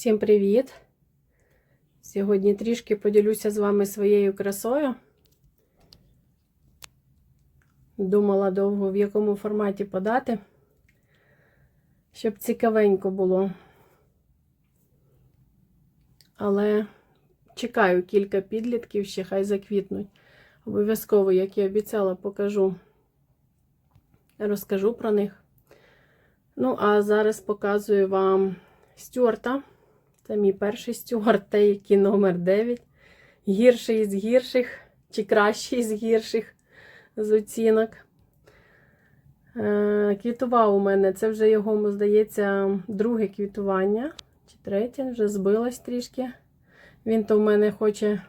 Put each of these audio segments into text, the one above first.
Всім привіт! Сьогодні трішки поділюся з вами своєю красою. Думала довго, в якому форматі подати, щоб цікавенько було. Але чекаю кілька підлітків, ще хай заквітнуть. Обов'язково, як і обіцяла, покажу, розкажу про них. Ну, а зараз показую вам Стюарта. Це мій перший Стюарт, той, який номер 9. Гірший із гірших, чи кращий з гірших з оцінок. Е, Квітував у мене, це вже його, здається, друге квітування. Чи третє, вже збилось трішки. Він то в мене хоче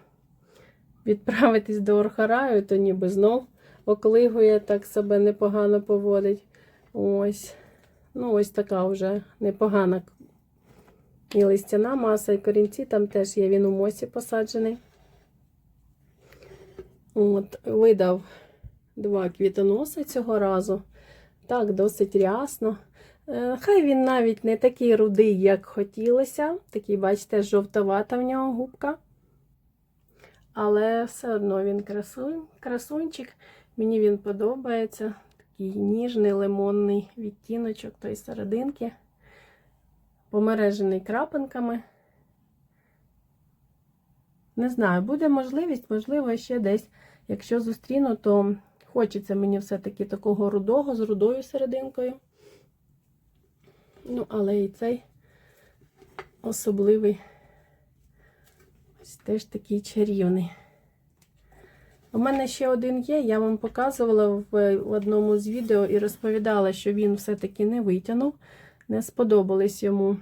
відправитись до Орхараю, то ніби знов оклигує, так себе непогано поводить. Ось. Ну, ось така вже непогана і листяна маса, і корінці там теж є, він у мосі посаджений. От, Видав два квітоноси цього разу. Так, досить рясно. Е, Хай він навіть не такий рудий, як хотілося. Такий, бачите, жовтовата в нього губка. Але все одно він красун, красунчик. Мені він подобається. Такий ніжний лимонний відтіночок тої серединки. Помережений крапинками. Не знаю, буде можливість, можливо, ще десь, якщо зустріну, то хочеться мені все-таки такого рудого з рудою серединкою. Ну, але і цей особливий, ось теж такий чарівний. У мене ще один є, я вам показувала в одному з відео і розповідала, що він все-таки не витягнув, не сподобались йому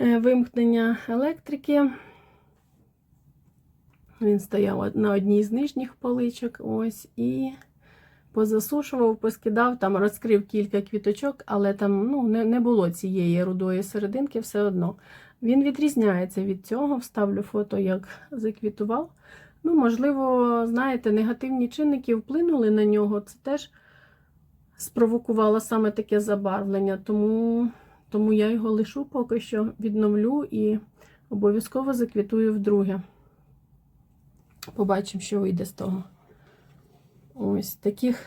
вимкнення електрики. Він стояв на одній з нижніх поличок, ось, і позасушував, поскидав, там розкрив кілька квіточок, але там ну, не, не було цієї рудої серединки все одно. Він відрізняється від цього, вставлю фото, як заквітував. Ну, можливо, знаєте, негативні чинники вплинули на нього. Це теж спровокувало саме таке забарвлення, тому, тому я його лишу поки що відновлю і обов'язково заквітую вдруге. Побачимо, що вийде з того. Ось таких,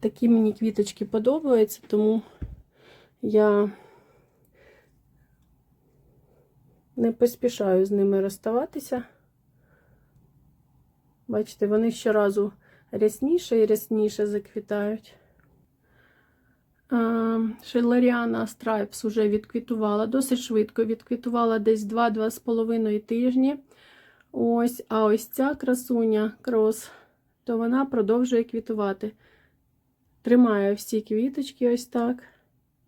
такі мені квіточки подобаються, тому я не поспішаю з ними розставатися. Бачите, вони щоразу рясніше і рясніше заквітають. Шеларіана Страйпс вже відквітувала, досить швидко відквітувала десь 2-2,5 тижні. Ось, а ось ця красуня крос, то вона продовжує квітувати. Тримає всі квіточки ось так.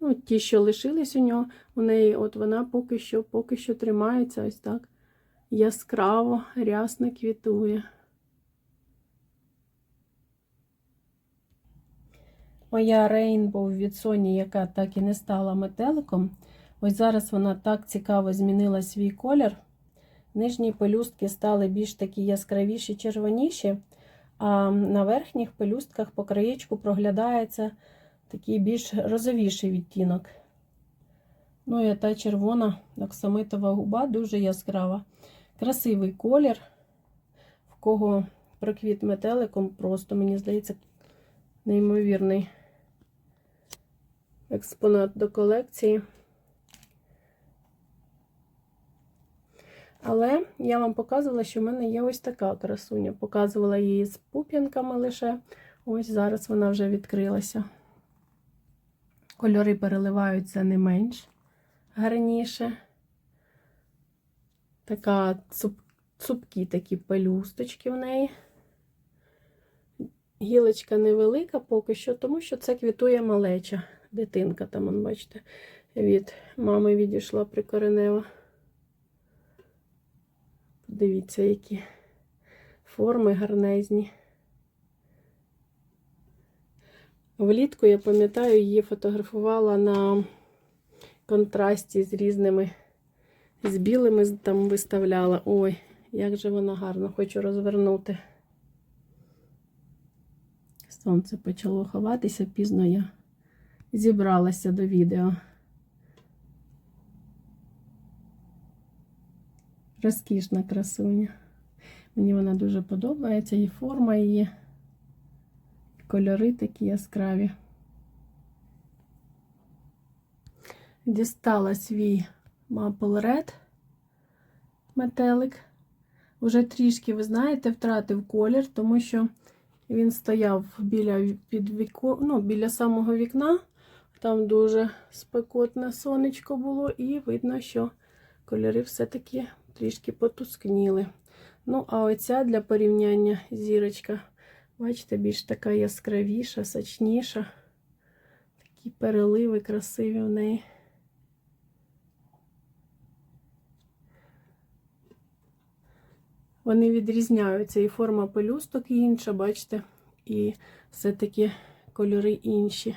Ну, Ті, що лишились у нього, у неї от вона поки що поки що тримається ось так. Яскраво, рясно квітує. Моя Рейнбоу від Sony, яка так і не стала метеликом. Ось зараз вона так цікаво змінила свій колір. Нижні пелюстки стали більш такі яскравіші, червоніші, а на верхніх пелюстках по краєчку проглядається такий більш розовіший відтінок. Ну і та червона оксамитова губа дуже яскрава. Красивий колір, в кого проквіт метеликом, просто, мені здається, неймовірний експонат до колекції. Але я вам показувала, що в мене є ось така красуня. Показувала її з пуп'янками лише. Ось зараз вона вже відкрилася. Кольори переливаються не менш гарніше. Така цуп, цупкі такі пелюсточки в неї. Гілочка невелика поки що, тому що це квітує малеча. Дитинка там, он, бачите, від мами відійшла прикоренева. Дивіться, які форми гарнезні. Влітку, я пам'ятаю, її фотографувала на контрасті з різними, з білими там виставляла. Ой, як же вона гарно, хочу розвернути. Сонце почало ховатися, пізно я зібралася до відео. Розкішна красуня. Мені вона дуже подобається, і форма її, кольори такі яскраві. Дістала свій Maple Red метелик. Уже трішки, ви знаєте, втратив колір, тому що він стояв біля під віко, ну, біля самого вікна, там дуже спекотне сонечко було, і видно, що кольори все-таки трішки потускніли. Ну, а оця для порівняння зірочка, бачите, більш така яскравіша, сочніша. Такі переливи красиві в неї. Вони відрізняються і форма пелюсток інша, бачите, і все-таки кольори інші.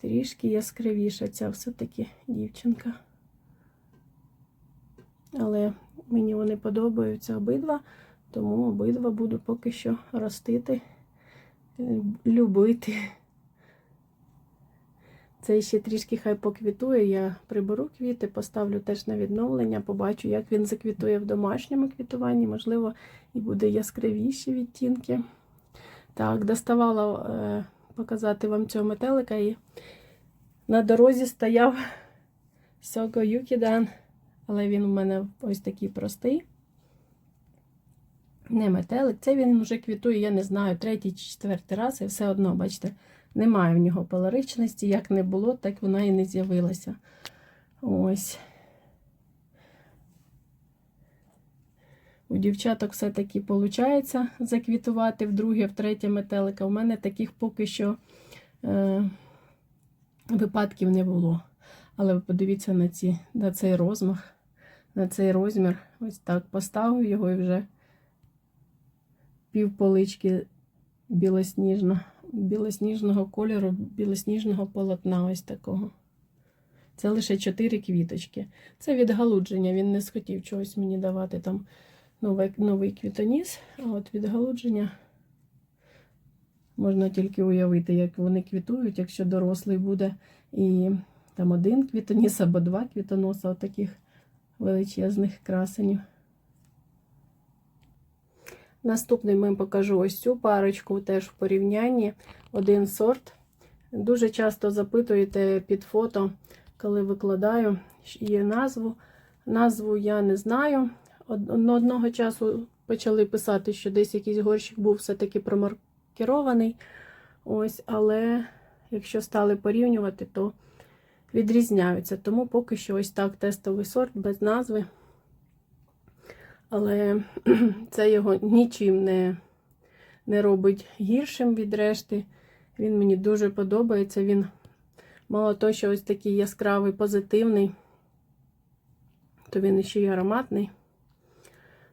Трішки яскравіша ця все-таки дівчинка. Але мені вони подобаються обидва, тому обидва буду поки що ростити, любити. Це ще трішки хай поквітує. Я приберу квіти, поставлю теж на відновлення, побачу, як він заквітує в домашньому квітуванні. Можливо, і буде яскравіші відтінки. Так, доставала е, показати вам цього метелика і на дорозі стояв Сього Юкідан, але він у мене ось такий простий. Не метелик. Це він вже квітує, я не знаю, третій чи четвертий раз, і все одно, бачите, немає в нього поларичності. Як не було, так вона і не з'явилася. Ось. У дівчаток все-таки виходить заквітувати вдруге, втретє метелика. У мене таких поки що е, випадків не було. Але ви подивіться на, ці, на цей розмах, на цей розмір. Ось так поставив його і вже пів полички білосніжно, білосніжного кольору, білосніжного полотна ось такого. Це лише чотири квіточки. Це відгалудження. Він не схотів чогось мені давати там новий, новий квітоніс, а от відгалудження можна тільки уявити, як вони квітують, якщо дорослий буде. І там один квітоніс або два квітоноса, отаких величезних красенів. Наступний ми покажу ось цю парочку, теж в порівнянні. Один сорт. Дуже часто запитуєте під фото, коли викладаю є назву. Назву я не знаю. Одного часу почали писати, що десь якийсь горщик був все-таки промаркерований. Ось, Але якщо стали порівнювати, то відрізняються. Тому поки що ось так тестовий сорт без назви. Але це його нічим не, не робить гіршим від решти. Він мені дуже подобається. Він мало того, що ось такий яскравий, позитивний, то він ще й ароматний.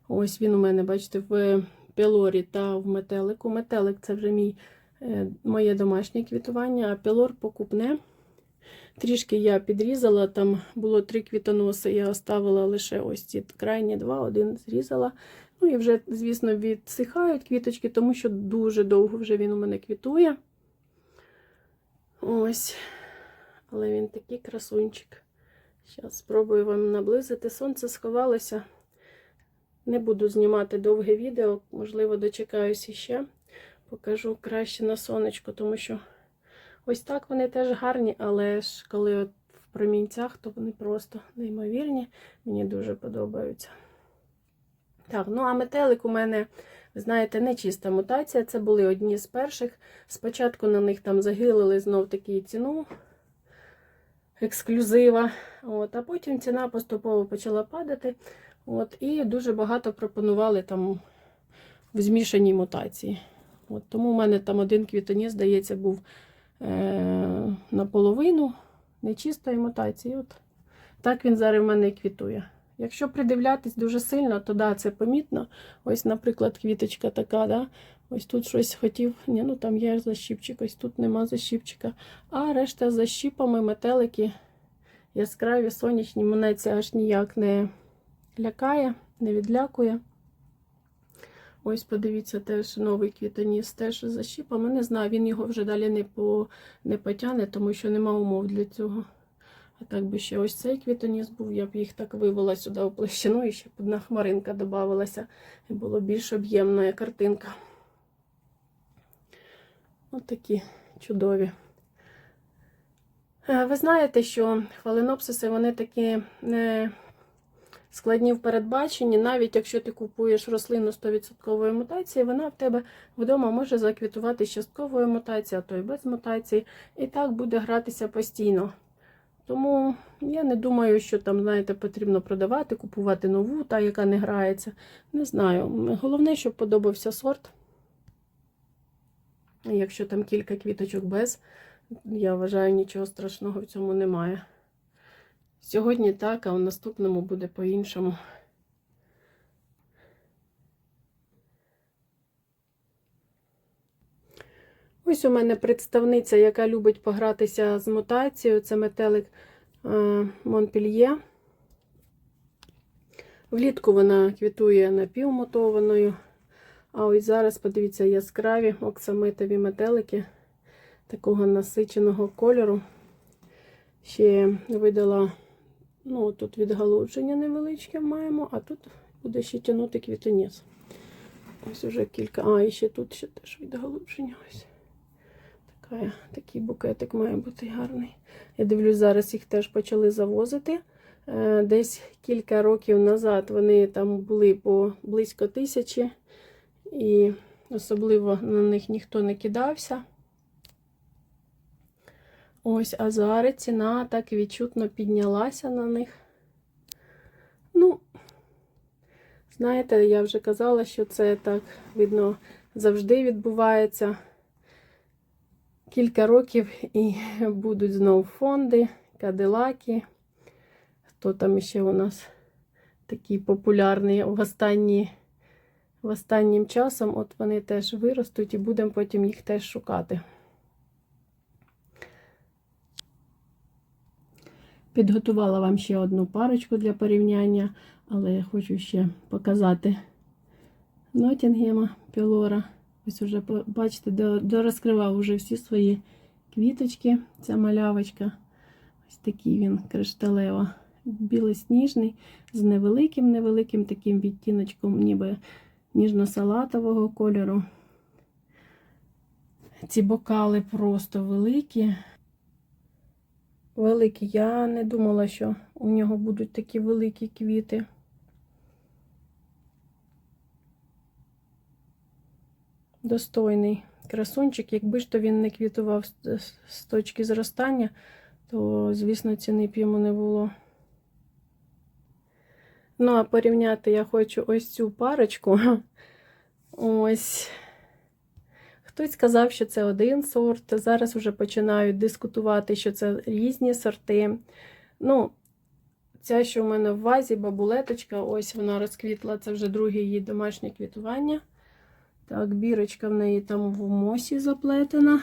Ось він у мене, бачите, в пілорі та в метелику. Метелик це вже мій, е, моє домашнє квітування, а пілор покупне. Трішки я підрізала, там було три квітоноси, я оставила лише ось ці крайні два, один зрізала. Ну і вже, звісно, відсихають квіточки, тому що дуже довго вже він у мене квітує. Ось. Але він такий красунчик. Зараз спробую вам наблизити. Сонце сховалося. Не буду знімати довге відео, можливо, дочекаюся ще. Покажу краще на сонечко, тому що. Ось так вони теж гарні, але ж коли от в промінцях, то вони просто неймовірні. Мені дуже подобаються. Так, ну а метелик у мене, знаєте, не чиста мутація. Це були одні з перших. Спочатку на них там загилили знов таки ціну ексклюзива. От, А потім ціна поступово почала падати. От, І дуже багато пропонували там в змішаній мутації. От, Тому у мене там один квітоніс, здається, був. Е, наполовину нечистої мутації. От Так він зараз в мене квітує. Якщо придивлятись дуже сильно, то да, це помітно. Ось, наприклад, квіточка така, да? ось тут щось хотів, ні, ну там є защіпчик, ось тут нема защіпчика. А решта защіпами, метелики яскраві, сонячні, мене це аж ніяк не лякає, не відлякує. Ось, подивіться, теж новий квітоніс, теж за щіпами. Не знаю, він його вже далі не по, не потягне, тому що нема умов для цього. А так би ще ось цей квітоніс був, я б їх так вивела сюди у площину і ще б одна хмаринка додавалася. І було більш об'ємна картинка. Ось такі чудові. Е, Ви знаєте, що фаленопсиси вони такі не складні в передбаченні. Навіть якщо ти купуєш рослину 100% мутації, вона в тебе вдома може заквітувати з частковою мутацією, а то й без мутації. І так буде гратися постійно. Тому я не думаю, що там, знаєте, потрібно продавати, купувати нову, та, яка не грається. Не знаю. Головне, щоб подобався сорт. Якщо там кілька квіточок без, я вважаю, нічого страшного в цьому немає. Сьогодні так, а в наступному буде по-іншому. Ось у мене представниця, яка любить погратися з мутацією. Це метелик е, Монпельє. Влітку вона квітує напівмутованою. А ось зараз, подивіться, яскраві оксамитові метелики такого насиченого кольору. Ще видала, ну, тут відгалудження невеличке маємо, а тут буде ще тягнути квітоніс. Ось уже кілька. А, і ще тут ще теж відгалудження. Ось. Така, такий букетик має бути гарний. Я дивлюсь, зараз їх теж почали завозити. Е, Десь кілька років назад вони там були по близько тисячі, і особливо на них ніхто не кидався. Ось, а зараз ціна так відчутно піднялася на них. Ну, знаєте, я вже казала, що це так, видно, завжди відбувається. Кілька років і будуть знову фонди, кадилаки. Хто там ще у нас такий популярний в останні, в останнім часом, от вони теж виростуть і будемо потім їх теж шукати. Підготувала вам ще одну парочку для порівняння, але я хочу ще показати Нотінгема Пілора. Ось уже, бачите, дорозкривав уже всі свої квіточки. Ця малявочка. Ось такий він кришталево. Білосніжний, з невеликим-невеликим таким відтіночком, ніби ніжно-салатового кольору. Ці бокали просто великі. Великі. Я не думала, що у нього будуть такі великі квіти. Достойний красунчик. Якби ж то він не квітував з точки зростання, то, звісно, ціни б йому не було. Ну, а порівняти я хочу ось цю парочку. Ось. Хтось сказав, що це один сорт. Зараз вже починають дискутувати, що це різні сорти. Ну, ця, що в мене в вазі, бабулеточка, ось вона розквітла, це вже друге її домашнє квітування. Так, бірочка в неї там в мосі заплетена.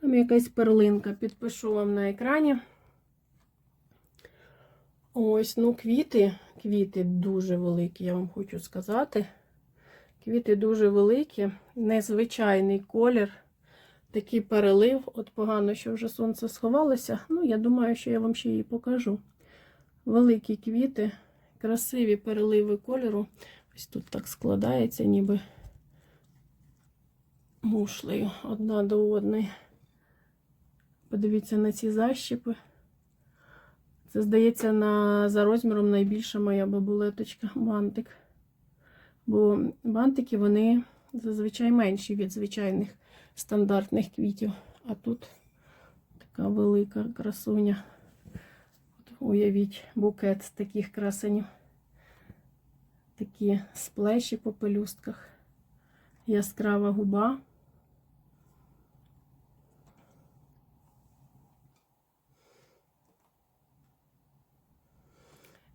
Там якась перлинка. Підпишу вам на екрані. Ось, ну, квіти, квіти дуже великі, я вам хочу сказати. Квіти дуже великі, незвичайний колір, такий перелив. От погано, що вже сонце сховалося. Ну, я думаю, що я вам ще її покажу. Великі квіти, красиві переливи кольору. Ось тут так складається, ніби мушлею одна до одної. Подивіться на ці защіпи. Це, здається, на, за розміром найбільша моя бабулеточка, бантик. Бо бантики, вони зазвичай менші від звичайних стандартних квітів. А тут така велика красуня. От Уявіть, букет з таких красенів. Такі сплеші по пелюстках. Яскрава губа.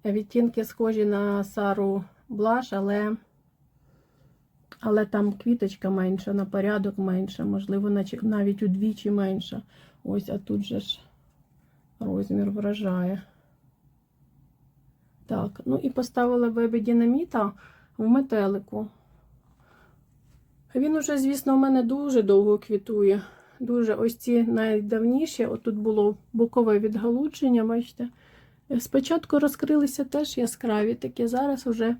Відтінки схожі на Сару Блаш, але але там квіточка менша, на порядок менша, можливо, навіть удвічі менша. Ось, а тут же ж розмір вражає. Так, ну і поставила бебі динаміта в метелику. Він уже, звісно, у мене дуже довго квітує. дуже ось ці найдавніші. Отут було бокове відгалудження, бачите. Спочатку розкрилися теж яскраві такі, зараз вже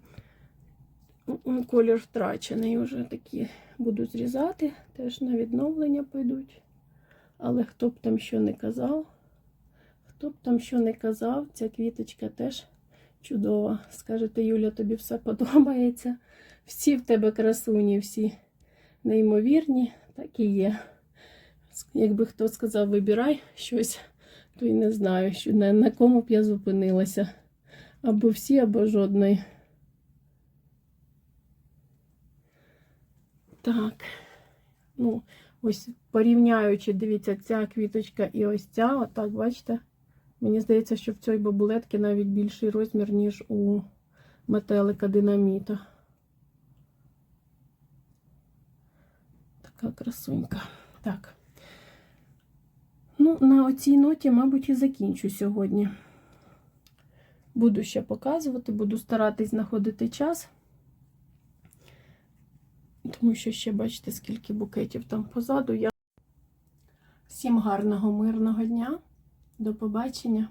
колір втрачений. Вже такі буду зрізати, теж на відновлення пойдуть. Але хто б там що не казав, хто б там що не казав, ця квіточка теж чудова. Скажете, Юля, тобі все подобається. Всі в тебе красуні, всі неймовірні, так і є. Якби хто сказав, вибирай щось, то й не знаю, що на, на кому б я зупинилася. Або всі, або жодної. Так. Ну, ось порівняючи, дивіться, ця квіточка і ось ця, отак, бачите? Мені здається, що в цій бабулетки навіть більший розмір, ніж у метелика динаміта. Така красунька. Так. Ну, на оцій ноті, мабуть, і закінчу сьогодні. Буду ще показувати, буду старатись знаходити час. Тому що ще бачите, скільки букетів там позаду. Я... Всім гарного, мирного дня. До побачення.